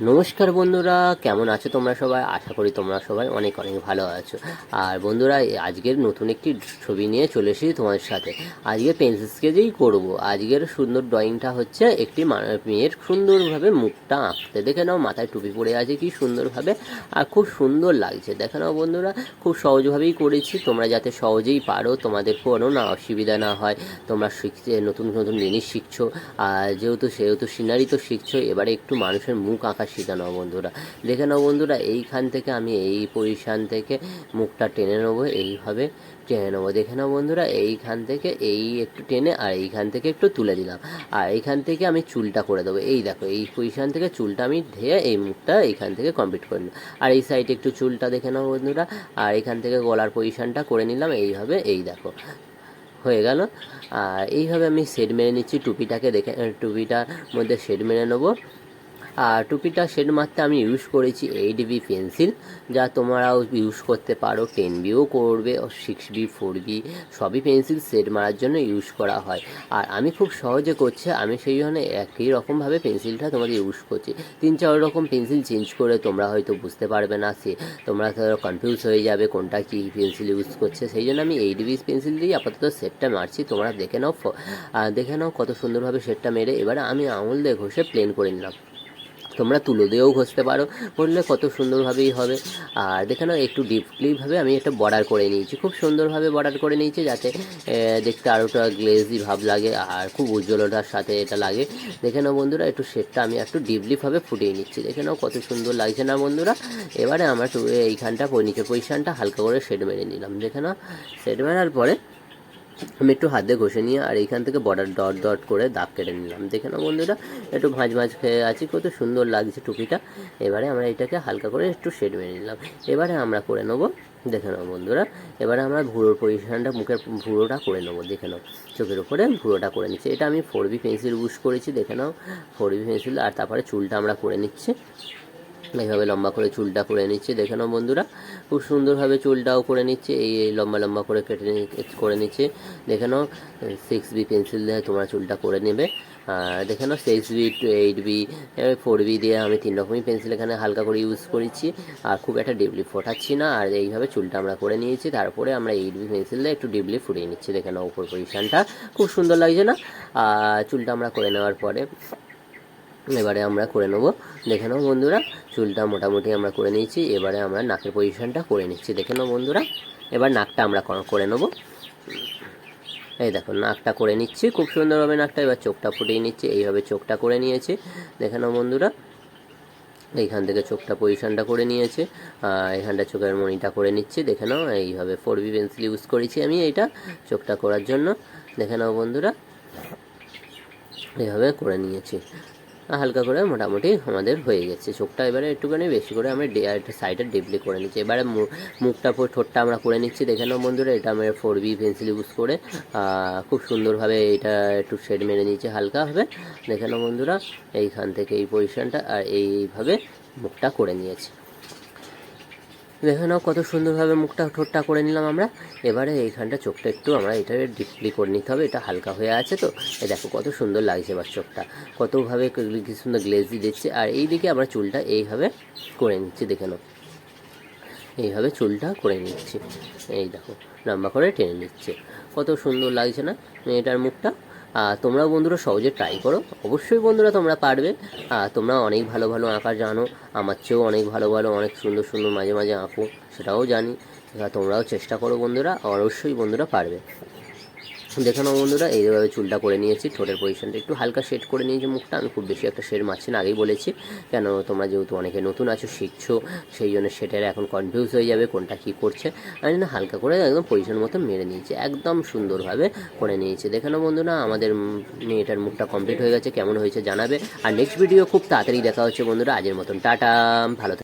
নমস্কার বন্ধুরা, কেমন আছো তোমরা সবাই? আশা করি তোমরা সবাই অনেক অনেক ভালো আছো। আর বন্ধুরা আজকের নতুন একটি ছবি নিয়ে চলে এসেছি তোমাদের সাথে। আজকে পেন্সিল স্কেচেই করব। আজকের সুন্দর ড্রয়িংটা হচ্ছে একটি মেয়ের সুন্দরভাবে মুখটা আঁকতে। দেখে নাও, মাথায় টুপি পরে আছে, কি সুন্দরভাবে আর খুব সুন্দর লাগছে। দেখে নাও বন্ধুরা, খুব সহজভাবেই করেছি। তোমরা যাতে সহজেই পারো, তোমাদের কোনো না অসুবিধা না হয়। তোমরা শিখছে নতুন নতুন জিনিস শিখছো। আর যেহেতু, সেহেতু সিনারি তো শিখছো, এবারে একটু মানুষের মুখ আঁকা শিখে নাও বন্ধুরা। দেখে নাও বন্ধুরা, এইখান থেকে আমি এই পজিশান থেকে মুখটা টেনে নেব, এইভাবে টেনে নেব। দেখে নাও বন্ধুরা, এইখান থেকে এই একটু টেনে আর এইখান থেকে একটু তুলে দিলাম। আর এইখান থেকে আমি চুলটা করে দেবো। এই দেখো, এই পজিশান থেকে চুলটা আমি ধেয়ে এই মুখটা এইখান থেকে কমপ্লিট করে নিলাম আর এই সাইডে একটু চুলটা দেখে নাও বন্ধুরা, আর এখান থেকে গলার পজিশানটা করে নিলাম। এইভাবে, এই দেখো, হয়ে গেল। আর এইভাবে আমি শেড মেরে নিচ্ছি, টুপিটাকে দেখে, টুপিটার মধ্যে শেড মেরে নেব। টুপিটা শেড মারতে আমি ইউজ করেছি এইট বি পেন্সিল যা তোমরাও ইউজ করতে পারো টেন বিও করবে সিক্স বি ফোর বি সবই পেন্সিল শেড মারার জন্য ইউজ করা হয়। আর আমি খুব সহজে করছি, আমি সেই জন্য একই রকমভাবে পেন্সিলটা তোমাদের ইউজ করছি। তিন চার রকম পেন্সিল চেঞ্জ করে তোমরা হয়তো বুঝতে পারবে না সে, তোমরা কনফিউজ হয়ে যাবে কোনটা কী পেন্সিল ইউজ করছে। সেই জন্য আমি এইট বি পেন্সিল দিয়ে আপাতত সেটটা মারছি, তোমরা দেখে নাও দেখে নাও কত সুন্দরভাবে সেটটা মেরে। এবারে আমি আঙুল দিয়ে ঘষে প্লেন করে নিলাম। তোমরা তুলো দিয়েও ঘষতে পারো। করলে কত সুন্দরভাবেই হবে। আর দেখে নাও, একটু ডিপলিভাবে আমি একটা বর্ডার করে নিয়েছি। খুব সুন্দরভাবে বর্ডার করে নিয়েছি যাতে দেখতে আরোটা গ্লেজি ভাব লাগে আর খুব উজ্জ্বলতার সাথে এটা লাগে। দেখে নাও বন্ধুরা, একটু শেডটা আমি একটু ডিপলিভাবে ফুটিয়ে নিচ্ছি। দেখে নাও কত সুন্দর লাগছে না বন্ধুরা। এবারে আমরা এইখানটা নিচের পজিশানটা হালকা করে শেড মেরে নিলাম। দেখে নাও শেড মেরার পরে আমি একটু হাত ঘষে নিয়ে আর এইখান থেকে বর্ডার ডট ডট করে দাগ কেটে নিলাম। দেখে নাও বন্ধুরা, একটু ভাঁজ ভাঁজ খেয়ে আছি, কত সুন্দর লাগছে টুপিটা। এবারে আমরা এটাকে হালকা করে একটু শেড মেরে নিলাম। এবারে আমরা করে নেব, দেখে নাও বন্ধুরা, এবারে আমরা ভুড়োর পজিশনটা মুখের ভুড়োটা করে নেব, দেখে নাও। চোখের উপরে ভুড়োটা করে নিচ্ছি। এটা আমি ফোর বি পেন্সিল ইউজ করেছি, দেখে নাও। ফোর বি পেন্সিল আর তারপরে চুলটা আমরা করে নিচ্ছি। এইভাবে লম্বা করে চুলটা করে নিচ্ছে। দেখে নাও বন্ধুরা, খুব সুন্দরভাবে চুলটাও করে নিচ্ছে, এই লম্বা লম্বা করে কেটে করে নিচ্ছে। দেখে নাও সিক্স বি পেন্সিল দিয়ে তোমরা চুলটা করে নেবে। আর দেখে নাও six B two eight B four B দিয়ে আমি তিন রকমই পেন্সিল এখানে হালকা করে ইউজ করেছি। আর খুব একটা ডিপলি ফোটাচ্ছি না। আর এইভাবে চুলটা আমরা করে নিয়েছি। তারপরে আমরা এইট বি পেন্সিল দিয়ে একটু ডিপলি ফুটিয়ে নিচ্ছি। দেখে নাও উপর পজিশানটা খুব সুন্দর লাগছে না? আর চুলটা আমরা করে নেওয়ার পরে এবারে আমরা করে নেব। দেখে নাও বন্ধুরা, চুলটা মোটামুটি আমরা করে নিয়েছি। এবারে আমরা নাকের পজিশনটা করে নিচ্ছি। দেখে নাও বন্ধুরা, এবার নাকটা আমরা কর- নেব। এই দেখো, নাকটা করে নিচ্ছি। খুব সুন্দরভাবে নাকটা এবার চোখটা ফুটিয়ে নিচ্ছি। এইভাবে চোখটা করে নিয়েছি। দেখে নাও বন্ধুরা, এইখান থেকে চোখটা পজিশনটা করে নিয়েছে। এখানটা চোখের মনিটা করে নিচ্ছি। দেখে নাও, এইভাবে ফোর বি পেন্সিল ইউজ করেছি আমি এইটা চোখটা করার জন্য। দেখে নাও বন্ধুরা, এইভাবে করে নিয়েছি। হালকা করে মোটামুটি আমাদের হয়ে গেছে। চোখটা এবারে একটুখানি বেশি করে আমরা একটা সাইডে ডিপলি করে নিচ্ছি। এবারে মুখটা ঠোঁটটা আমরা করে নিচ্ছি। দেখে নাও বন্ধুরা, এটা আমরা ফোর বি পেন্সিল ইউজ করে খুব সুন্দরভাবে এটা একটু শেড মেরে নিচ্ছি হালকাভাবে। দেখে নাও বন্ধুরা, এইখান থেকে এই পজিশানটা আর এইভাবে মুখটা করে নিয়েছি। দেখে নাও কত সুন্দরভাবে মুখটা ঠোঁটটা করে নিলাম আমরা। এবারে এইখানটা চোখটা একটু আমরা এটা ডিপলি করে নিতে হবে, এটা হালকা হয়ে আছে তো। এই দেখো কত সুন্দর লাগছে এবার চোখটা। কতভাবে কি সুন্দর গ্লেজি দিচ্ছে। আর এই দিকে আমরা চুলটা এইভাবে করে নিচ্ছি, দেখে নাও। এইভাবে চুলটা করে নিচ্ছি। এই দেখো, লম্বা করে টেনে নিচ্ছে। কত সুন্দর লাগছে না মেয়েটার মুখটা? আর তোমরা বন্ধুরা সহজে ট্রাই করো। অবশ্যই বন্ধুরা তোমরা পারবে। তোমরা অনেক ভালো ভালো আঁকা জানো। আমার চেয়েও অনেক ভালো ভালো, অনেক সুন্দর সুন্দর মাঝে মাঝে আঁকো, সেটাও জানি। তোমরাও চেষ্টা করো বন্ধুরা, অবশ্যই বন্ধুরা পারবে। দেখে নাও বন্ধুরা, এইভাবে চুলটা করে নিয়েছি, ঠোঁটের পজিশনটা একটু হালকা শেড করে নিয়েছি মুখটা। আমি খুব বেশি একটা শেড মারছি না, আগেই বলেছি। কেন, তোমরা যেহেতু অনেকে নতুন আছো, শিখছো, সেই জন্য সেটার এখন কনফিউজ হয়ে যাবে কোনটা কী করছে। আমি না হালকা করে একদম পজিশন মতো মেরে নিয়েছি, একদম সুন্দরভাবে করে নিয়েছি। দেখে নাও বন্ধুরা, আমাদের মেয়েটার মুখটা কমপ্লিট হয়ে গেছে, কেমন হয়েছে জানাবে। আর নেক্সট ভিডিও খুব তাড়াতাড়ি দেখা হচ্ছে বন্ধুরা, আজের মতন, টাটা, ভালো।